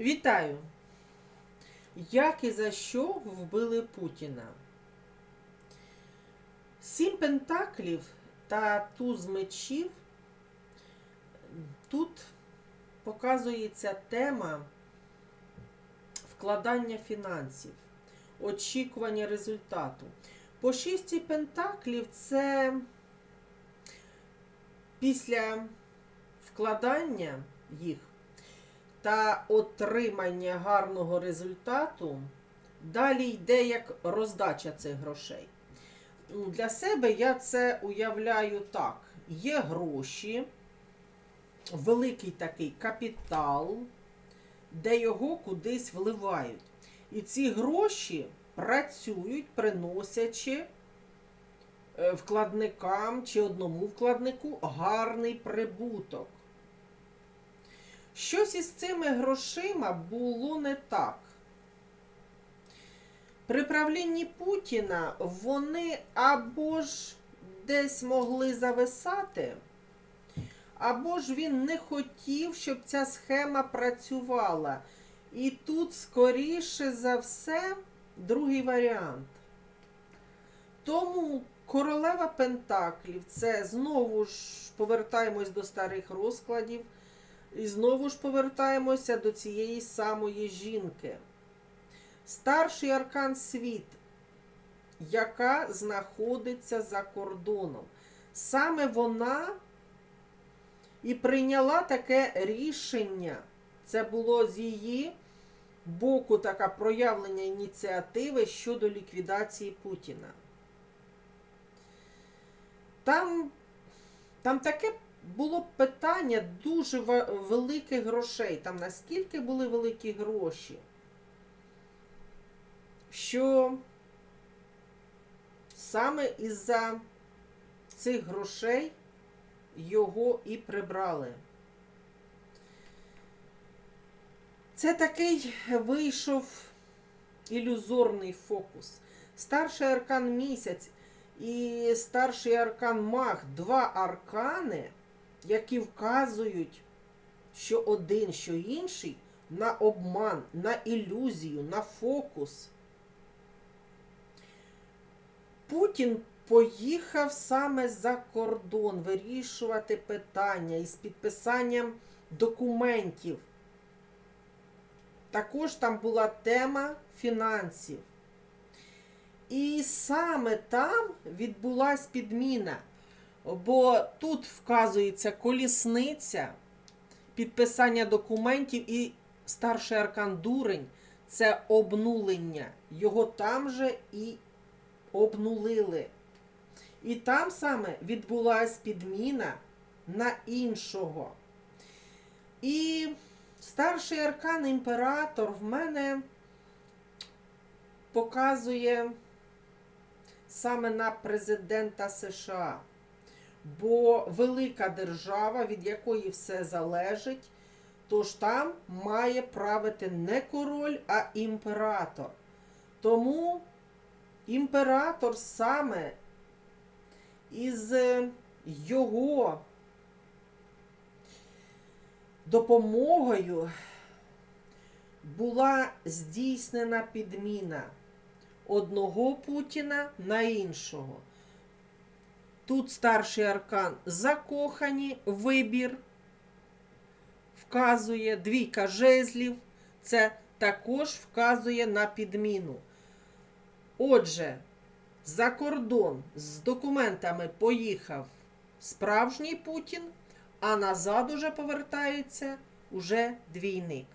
Вітаю! Як і за що вбили Путіна? Сім пентаклів та туз мечів. Тут показується тема вкладання фінансів, очікування результату. По шісті пентаклів це після вкладання їх та отримання гарного результату, далі йде як роздача цих грошей. Для себе я це уявляю так: є гроші, великий такий капітал, де його кудись вливають. І ці гроші працюють, приносячи е, вкладникам чи одному вкладнику гарний прибуток. Щось із цими грошима було не так. При правлінні Путіна вони або ж десь могли зависати, або ж він не хотів, щоб ця схема працювала. І тут, скоріше за все, другий варіант. Тому королева Пентаклів це знову ж повертаємось до старих розкладів. І знову ж повертаємося до цієї самої жінки. Старший аркан світ, яка знаходиться за кордоном. Саме вона і прийняла таке рішення. Це було з її боку таке проявлення ініціативи щодо ліквідації Путіна. Там, там таке було питання дуже великих грошей. Там наскільки були великі гроші, що саме із-за цих грошей його і прибрали. Це такий вийшов ілюзорний фокус. Старший аркан місяць і старший аркан маг два аркани які вказують, що один, що інший на обман, на ілюзію, на фокус. Путін поїхав саме за кордон вирішувати питання із підписанням документів. Також там була тема фінансів. І саме там відбулась підміна. Бо тут вказується колісниця, підписання документів і старший аркан дурень це обнулення. Його там же і обнулили. І там саме відбулась підміна на іншого. І старший аркан імператор в мене показує саме на президента США. Бо велика держава, від якої все залежить, тож там має правити не король, а імператор. Тому імператор саме із його допомогою була здійснена підміна одного Путіна на іншого. Тут старший аркан закохані, вибір вказує двійка жезлів, це також вказує на підміну. Отже, за кордон з документами поїхав справжній Путін, а назад уже повертається уже двійник.